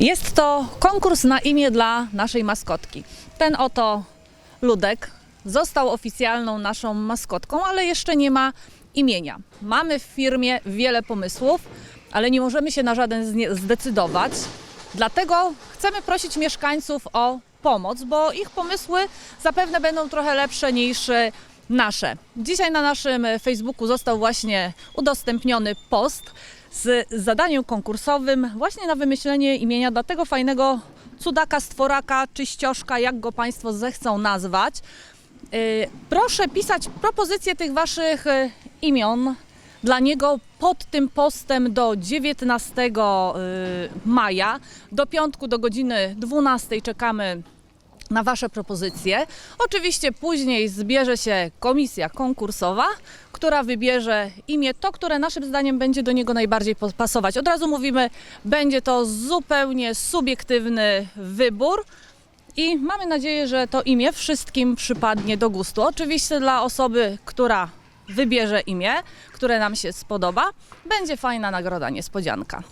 Jest to konkurs na imię dla naszej maskotki. Ten oto Ludek został oficjalną naszą maskotką, ale jeszcze nie ma imienia. Mamy w firmie wiele pomysłów, ale nie możemy się na żaden zdecydować. Dlatego chcemy prosić mieszkańców o pomoc, bo ich pomysły zapewne będą trochę lepsze niż e, nasze. Dzisiaj na naszym e, Facebooku został właśnie udostępniony post z zadaniem konkursowym właśnie na wymyślenie imienia dla tego fajnego cudaka, stworaka czy ściożka, jak go Państwo zechcą nazwać. Y, Proszę pisać propozycje tych Waszych y, imion dla niego pod tym postem do 19 y, maja. Do piątku do godziny 12 czekamy na Wasze propozycje. Oczywiście później zbierze się komisja konkursowa, która wybierze imię, to, które naszym zdaniem będzie do niego najbardziej pasować. Od razu mówimy, będzie to zupełnie subiektywny wybór. I mamy nadzieję, że to imię wszystkim przypadnie do gustu. Oczywiście dla osoby, która wybierze imię, które nam się spodoba, będzie fajna nagroda, niespodzianka.